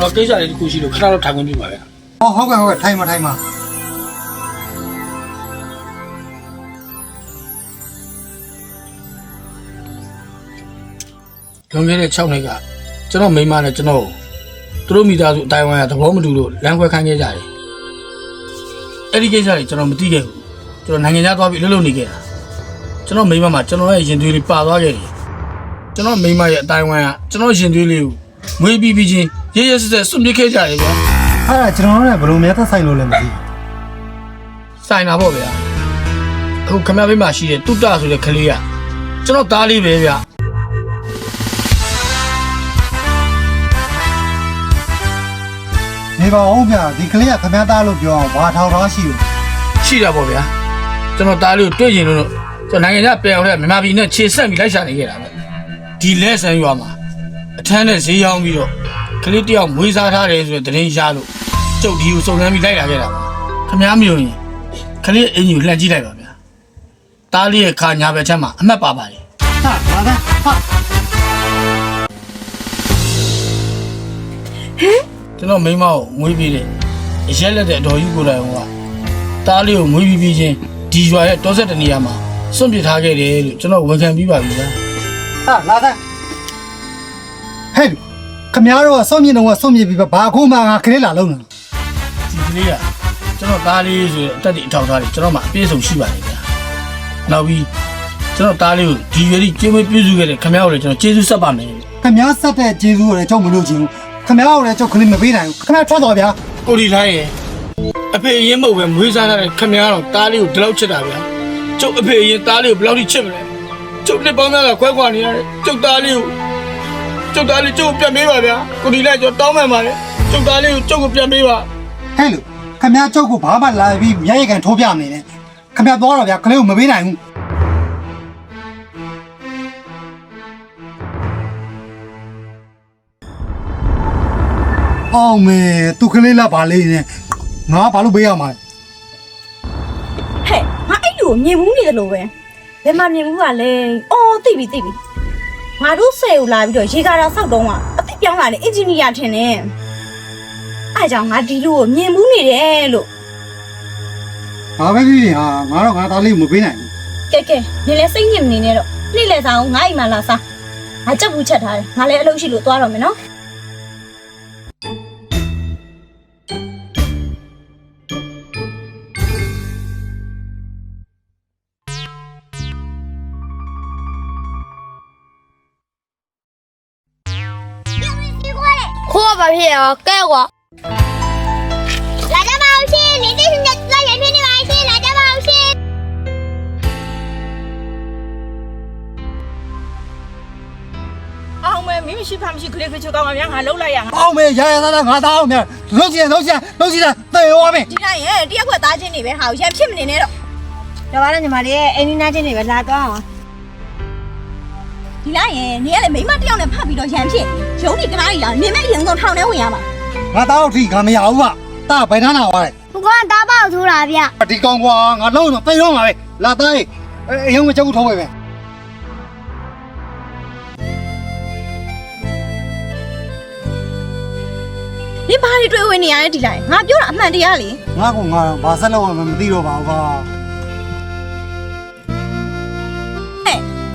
တော့ကိစ္စလေးတစ်ခုရှိလို့ခဏတော့ထိုင်ခွင့်ပြုပါဗျာဟောဟုတ်ကဲ့ဟုတ်ကဲ့ထိုင်ပါထိုင်ပါလွန်ခဲ့တဲ့6နှစ်ကကျွန်တော်မိန်းမနဲ့ကျွန်တော်ကိုသူတို့မိသားစုအတိုင်းဝိုင်းကသဘောမတူလို့လမ်းခွဲခိုင်းခဲ့ကြတယ်အဲ့ဒီကိစ္စတွေကျွန်တော်မသိခဲ့ဘူးကျွန်တော်နိုင်ငံခြားသွားပြီးအလုပ်လုပ်နေခဲ့တာကျွန်တော်မိန်းမမှာကျွန်တော်ရဲ့ရင်သွေးလေးပါသွားခဲ့တယ်ကျွန်တော်မိန်းမရဲ့အတိုင်းဝိုင်းကကျွန်တော်ရင်သွေးလေးကိုမွေးပြီးပြီးချင်း ရဲရဲဆက်ဆက်စွန့်ပစ်ခဲ့ကြတယ်ဗျာအဲ့ဒါကျွန်တော်တို့လည်းဘယ်လိုများသက်ဆိုင်လို့လဲမသိဘူးဆိုင်တာပေါ့ဗျာအခုခမရဘေးမှာရှိတဲ့တုတ္တဆိုတဲ့ကလေးကကျွန်တော်သားလေးပဲဗျာနေပါအောင်ဗျာဒီကလေးကခမည်းသားလို့ပြောအောင်ဘာထောက်ထားရှိလို့ရှိတာပေါ့ဗျာကျွန်တော်သားလေးကိုတွေ့ရင်လို့ကျွန်တော်နိုင်ငံခြားပြန်အောင်တဲ့မြန်မာပြည်နဲ့ခြေဆက်ပြီးလိုက်ရှာနေခဲ့တာပဲဒီလဲဆန်းရွာမှာအထမ်းနဲ့ဈေးရောင်းပြီးတော့က လေးတယောက်မွေးစားထားတယ်ဆိုတဲ့သတင်းရလို့ကျုပ်ဒီကိုစုံစမ်းပြီးလိုက်လာခဲ့တာပါခမည်းမယုံရင်ကလေးအင်ကြီးကိုလှန်ကြည့်လိုက်ပါဗျာသားလေးရဲ့ခါညာဘက်ချက်မှာအမှတ်ပါပါတယ်ဟာဘာသာဟာကျွန်တော်မိန်းမကိုမွေးပြီးတယ်အရက်လက်တဲ့အတော်ကြီးကိုယ်တိုင်ကတားလေးကိုမွေးပြီးပြီးချင်းဒီရွာရဲ့တောဆက်တနေရာမှာစွန့်ပစ်ထားခဲ့တယ်လို့ကျွန်တော်ဝန်ခံပြီးပါပြီဗျာဟာလာသားဟဲ့ ခမည်းတော်ကစောင့်မြင့်တော့စောင့်မြင့်ပြီးဘာအခုမှငါကလေးလာလုံးနေဒီကလေးကကျွန်တော်တားလေးဆိုတဲ့အတက်ဒီအထောက်ထားတွေကျွန်တော်မှအပြည့်စုံရှိပါတယ်ဗျာနောက်ပြီးကျွန်တော်တားလေးကိုဒီရွယ်ကြီးကျင်းဝေးပြုစုခဲ့တဲ့ခင်ဗျားကိုလည်းကျွန်တော်ကျေးဇူးဆက်ပါမယ်ခမည်းဆက်တဲ့ကျေးဇူးကိုလည်းကြောက်မလို့ချင်းခမည်းတော်လည်းကြောက်ကလေးမပေးနိုင်ဘူးခမည်းထွက်တော့ဗျာကိုဒီတိုင်းရဲ့အဖေအရင်မဟုတ်ပဲမွေးစားထားတဲ့ခင်ဗျားတော့တားလေးကိုဒီလောက်ချစ်တာဗျာကျုပ်အဖေအရင်တားလေးကိုဘယ်လောက်ထိချစ်မလဲကျုပ်နှစ်ပေါင်းများကခွဲခွာနေရတယ်ကျုပ်တားလေးကို ကျုပ်သားလေးကျုပ်ကိုပြန်ပေးပါဗျာကိုဒီလိုက်ကျွန်တော်တောင်းပန်ပါတယ်ကျုပ်သားလေးကိုကျုပ်ကိုပြန်ပေးပါဟဲ့လို့ခမည်းကြောက်ကိုဘာမှလာပြီးမျက်ရည်ကန်ထိုးပြမနေနဲ့ခမည်းသွားတော့ဗျာကလေးကိုမပေးနိုင်ဘူးအောင်မေသူကလေးလာပါလေနဲ့ငါဘာလို့ပေးရမှာလဲဟဲ့ငါအဲ့လူကိုမြင်ဘူးနေတယ်လို့ပဲဘယ်မှာမြင်ဘူးကလဲအော်သိပြီသိပြီ ငါတို့ဆယ်ကိုလာပြီးတော့ရေကာတာဆောက်တုံးကအသိပြောင်းလာတဲ့အင်ဂျင်နီယာထင်တယ်အဲ့ကြောင့်ငါဒီလူကိုမြင်ဘူးနေတယ်လို့ဘာပဲဖြစ်ဖြစ်ဟာငါတော့ငါသားလေးကိုမပေးနိုင်ဘူးကဲကဲနေလဲစိတ်ညစ်မနေနဲ့တော့နေ့လဲစားအောင်ငါ့အိမ်မှာလာစားငါချက်ဘူးချက်ထားတယ်ငါလည်းအလုပ်ရှိလို့သွားတော့မယ်နော် ခိုးဘာဖြစ်ရောကဲကွာလာကြပါဦးရှင်နေတဲ့ရှင်ကလာရဖြစ်နေပါရှင်လာကြပါဦးရှင်အောင်မဲမင်းမရှိဖာမရှိခလေးခချောကောင်းကများငါလှုပ်လိုက်ရငါအောင်မေရရသားသားငါသားအောင်မြလုံးချင်လုံးချင်လုံးချင်တေရောမေဒီတိုင်းရဲ့တရက်ခွက်သားချင်းနေပဲဟာရန်ဖြစ်မနေနဲ့တော့တော့ပါတော့ညီမလေးရဲ့အိမ်နီးနားချင်းတွေပဲလာတော့အောင် ဒီလိုက်ရင်နေရလေမိမတယောက်နဲ့ဖတ်ပြီးတော့ရန်ဖြစ်ရုံးနေကနားကြီးလာနေမဲ့ရင်ဆုံးထောင်ထဲဝင်ရမှာငါသားတို့ထိငါမရဘူးကတာဘယ်နှနာသွားလဲဘကွာတားပေါက်ထိုးတာဗျဒီကောင်ကွာငါလုံးတော့တေရောမှာပဲလာသားရေအယုံမချက်ဘူးထုံးပဲပဲနေဘာတွေတွေ့ဝင်နေရလဲဒီလိုက်ငါပြောတာအမှန်တရားလေငါကငါဘာဆက်လို့မသိတော့ပါဘူးကွာ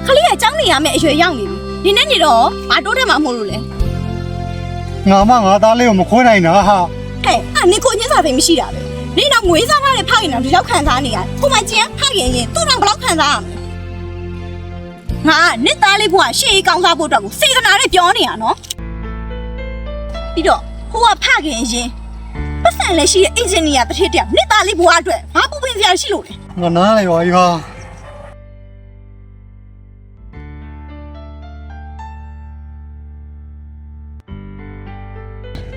ခလေးရဲ့အကြောင်းနေရမယ့်အရွယ်ရောက်နေပြီနင်းနဲ့နေတော့ဘာတိုးတက်မှမဟုတ်လို့လဲငါမငါသားလေးကိုမခွဲနိုင်တာဟာဟဲ့အာနင်ကိုအညစ်စာသိမ်းမရှိတာပဲနင်တော့ငွေစားထားတဲ့ဖောက်ရင်တော့ဒီလောက်ခံစားနေရတယ်ခုမှကျန်ဖောက်ရင်ရင်သူ့တော့ဘယ်လောက်ခံစားရမလဲငါကနစ်သားလေးဘုရားရှေ့ကောင်းစားဖို့အတွက်ကိုစေတနာနဲ့ပြောနေရနော်ပြီးတော့ဟိုကဖောက်ရင်ရင်ပတ်စံလည်းရှိတဲ့အင်ဂျင်နီယာတစ်ထည့်တယောက်နစ်သားလေးဘုရားအတွက်ဘာပူပင်စရာရှိလို့လဲငါနားလေရောကြီးပါ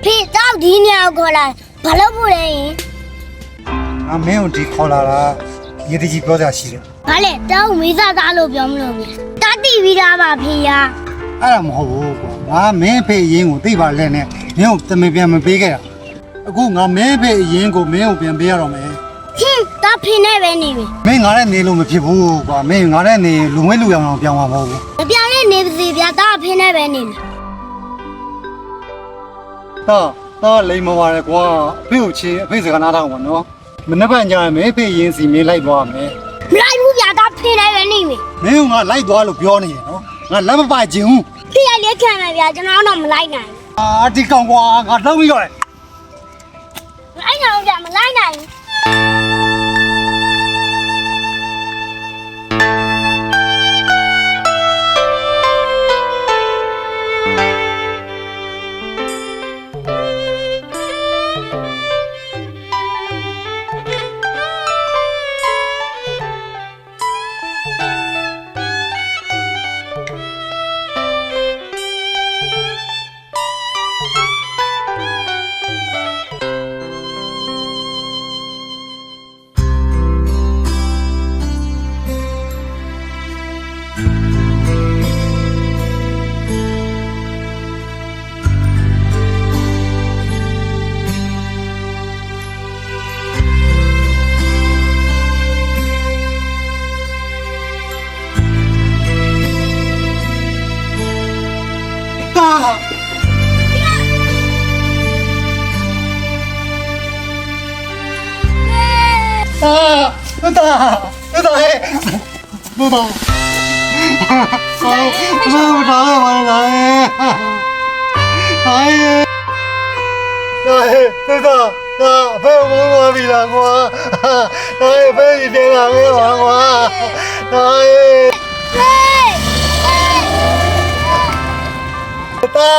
ဖေတော့ဒီညောက်ခေါ်လာဘာလို့ဖို့လဲယင်ငါမင်းကိုဒီခေါ်လာတာရည်တကြီးပြောကြရှိတယ်ဘာလဲတောင်းမေးစားသားလို့ပြောမလို့မြတတိပြီးသားပါဖေယာအဲ့ဒါမဟုတ်ဘူးကွာငါမင်းဖေရင်ကိုသိပါလဲနဲ့မင်းကိုတမင်ပြန်မပေးခဲ့တာအခုငါမင်းဖေရင်ကိုမင်းကိုပြန်ပေးရတော့မယ်ဟင်းတာဖေနဲ့ပဲနေပြီမင်းငါနဲ့နေလို့မဖြစ်ဘူးကွာမင်းငါနဲ့နေလူငွေလူရောင်အောင်ပြောင်းမှာမဟုတ်ဘူးမပြောင်းလဲနေပါစေဗျာတာဖေနဲ့ပဲနေမယ် ဟာဟာလိမ်မပါရကွာအဖေကိုချင်းအဖေစကားနားထောင်ပါနော်မနေ့ကညမင်းဖေရင်စီမင်းလိုက်သွားမယ်မလိုက်ဘူးဗျာတော့ဖေးလိုက်ပဲနေမယ်မင်းကငါလိုက်သွားလို့ပြောနေရနော်ငါလက်မပိုက်ခြင်းဘူးဖေးရလေးခံမယ်ဗျာကျွန်တော်တော့မလိုက်နိုင်အာဒီကောင်ကွာငါလုံးပြီးတော့တယ်ဘူးလိုက်နိုင်ဗျာမလိုက်နိုင်ဘူး အာတာတာတာဟဲ့ဘာဘာဘာဘာဘာလာဟဲ့ဟဲ့ဟဲ့တာတာဘယ်မှာမပြီလားကွာဟဲ့ဘယ်ဒီပြန်လာမဲပါကွာဟဲ့ဖေးတာ